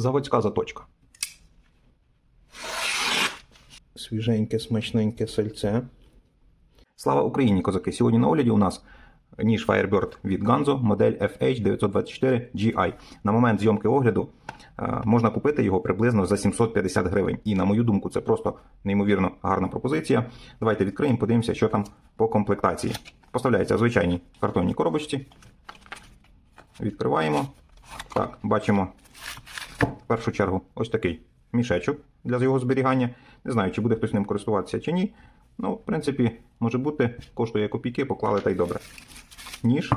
Заводська заточка. Свіженьке, смачненьке сальце. Слава Україні, козаки! Сьогодні на огляді у нас ніж Firebird від Ganzo, модель FH924GI. На момент зйомки огляду е, можна купити його приблизно за 750 гривень. І на мою думку, це просто неймовірно гарна пропозиція. Давайте відкриємо, подивимося, що там по комплектації. Поставляється в звичайній картонній коробочці. Відкриваємо. Так, бачимо в першу чергу ось такий мішечок для його зберігання. Не знаю, чи буде хтось ним користуватися чи ні. Ну, в принципі, може бути, коштує копійки, поклали та й добре. Ніж,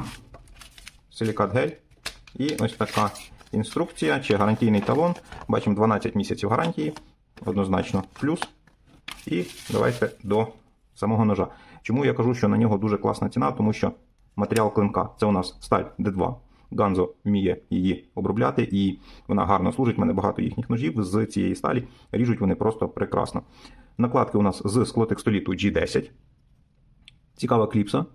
силікат гель і ось така інструкція чи гарантійний талон. Бачимо 12 місяців гарантії, однозначно плюс. І давайте до самого ножа. Чому я кажу, що на нього дуже класна ціна, тому що матеріал клинка це у нас сталь D2. Ганзо вміє її обробляти, і вона гарно служить. У мене багато їхніх ножів з цієї сталі. Ріжуть вони просто прекрасно. Накладки у нас з склотекстоліту G10. Цікава кліпса,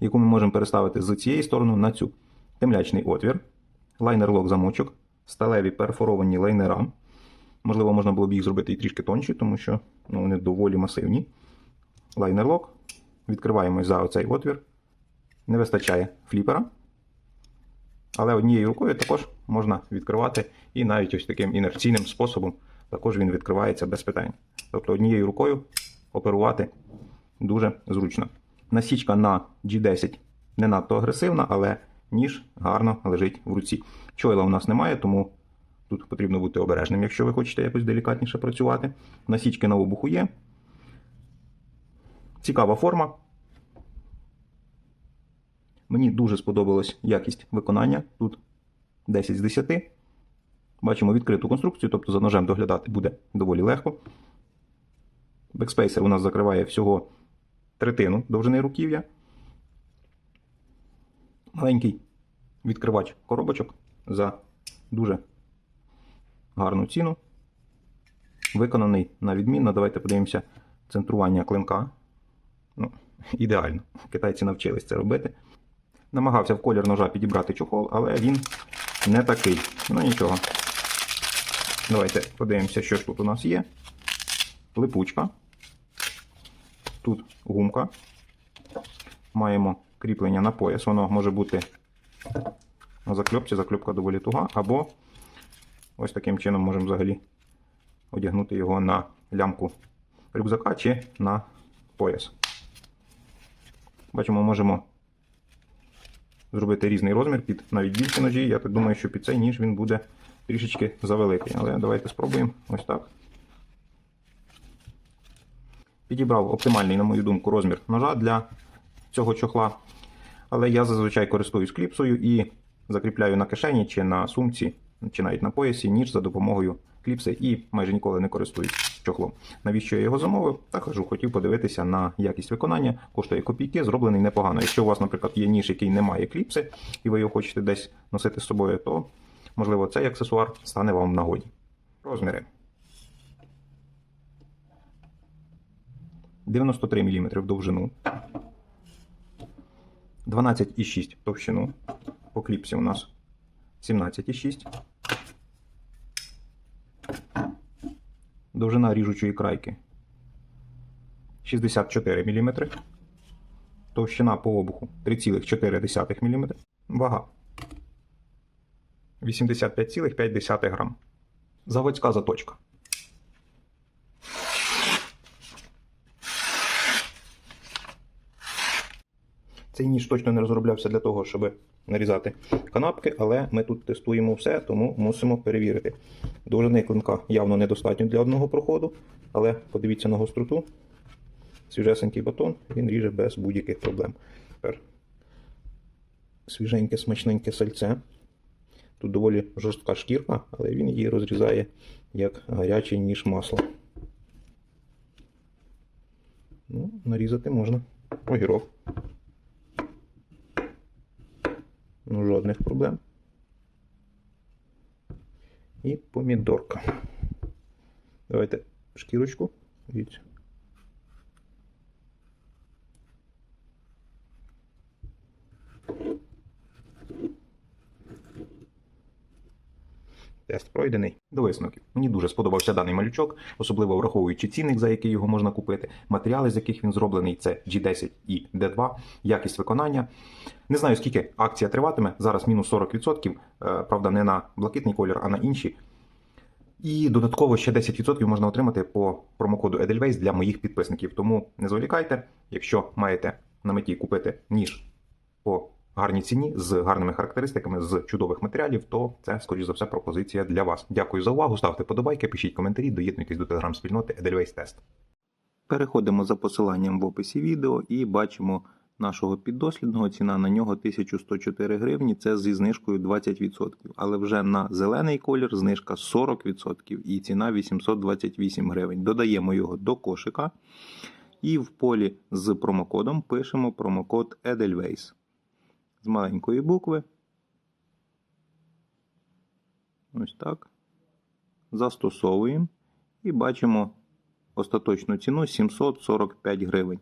яку ми можемо переставити з цієї сторони на цю. Темлячний отвір, лайнер-лок замочок, сталеві перфоровані лайнера. Можливо, можна було б їх зробити і трішки тонші, тому що ну, вони доволі масивні. Лайнер-лок. Відкриваємо за оцей отвір. Не вистачає фліпера. Але однією рукою також можна відкривати і навіть ось таким інерційним способом також він відкривається без питань. Тобто однією рукою оперувати дуже зручно. Насічка на G10 не надто агресивна, але ніж гарно лежить в руці. Чойла у нас немає, тому тут потрібно бути обережним, якщо ви хочете якось делікатніше працювати. Насічки на обуху є. Цікава форма. Мені дуже сподобалась якість виконання. Тут 10 з 10. Бачимо відкриту конструкцію, тобто за ножем доглядати буде доволі легко. Бекспейсер у нас закриває всього третину довжини руків'я. Маленький відкривач коробочок за дуже гарну ціну. Виконаний на відмінно. Давайте подивимося центрування клинка. Ну, Ідеально. Китайці навчились це робити. Намагався в колір ножа підібрати чохол, але він не такий. Ну нічого. Давайте подивимося, що ж тут у нас є. Липучка. Тут гумка. Маємо кріплення на пояс. Воно може бути на закльопці, закльопка доволі туга, або ось таким чином можемо взагалі одягнути його на лямку рюкзака чи на пояс. Бачимо, можемо зробити різний розмір під навіть більші ножі. Я так думаю, що під цей ніж він буде трішечки завеликий. Але давайте спробуємо ось так. Підібрав оптимальний, на мою думку, розмір ножа для цього чохла. Але я зазвичай користуюсь кліпсою і закріпляю на кишені чи на сумці, чи навіть на поясі, ніж за допомогою кліпси і майже ніколи не користуюсь чохлом. Навіщо я його замовив? Та кажу, хотів подивитися на якість виконання, коштує копійки, зроблений непогано. Якщо у вас, наприклад, є ніж, який не має кліпси, і ви його хочете десь носити з собою, то можливо цей аксесуар стане вам в нагоді. Розміри. 93 мм в довжину. 12,6 товщину. По кліпсі у нас 17,6. Довжина ріжучої крайки 64 мм. Товщина по обуху 3,4 мм. Вага 85,5 грам. Заводська заточка. Цей ніж точно не розроблявся для того, щоб нарізати канапки, але ми тут тестуємо все, тому мусимо перевірити. Довжини клинка явно недостатньо для одного проходу, але подивіться на гостроту. Свіжесенький батон, він ріже без будь-яких проблем. Тепер свіженьке, смачненьке сальце. Тут доволі жорстка шкірка, але він її розрізає як гарячий ніж масло. Ну, нарізати можна. Огірок. Ну, жодних проблем. І помідорка. Давайте шкірочку. Дивіться. Тест пройдений. До висновків. Мені дуже сподобався даний малючок, особливо враховуючи цінник, за який його можна купити, матеріали, з яких він зроблений, це G10 і D2, якість виконання. Не знаю, скільки акція триватиме. Зараз мінус 40%, е, правда, не на блакитний колір, а на інші. І додатково ще 10% можна отримати по промокоду Edelweiss для моїх підписників. Тому не зволікайте, якщо маєте на меті купити ніж гарній ціні з гарними характеристиками, з чудових матеріалів, то це, скоріш за все, пропозиція для вас. Дякую за увагу. Ставте подобайки, пишіть коментарі, доєднуйтесь до телеграм-спільноти Edelweiss Test. Переходимо за посиланням в описі відео і бачимо нашого піддослідного. Ціна на нього 1104 гривні. Це зі знижкою 20%. Але вже на зелений колір знижка 40% і ціна 828 гривень. Додаємо його до кошика. І в полі з промокодом пишемо промокод Edelweiss з маленької букви. Ось так. Застосовуємо і бачимо остаточну ціну 745 гривень.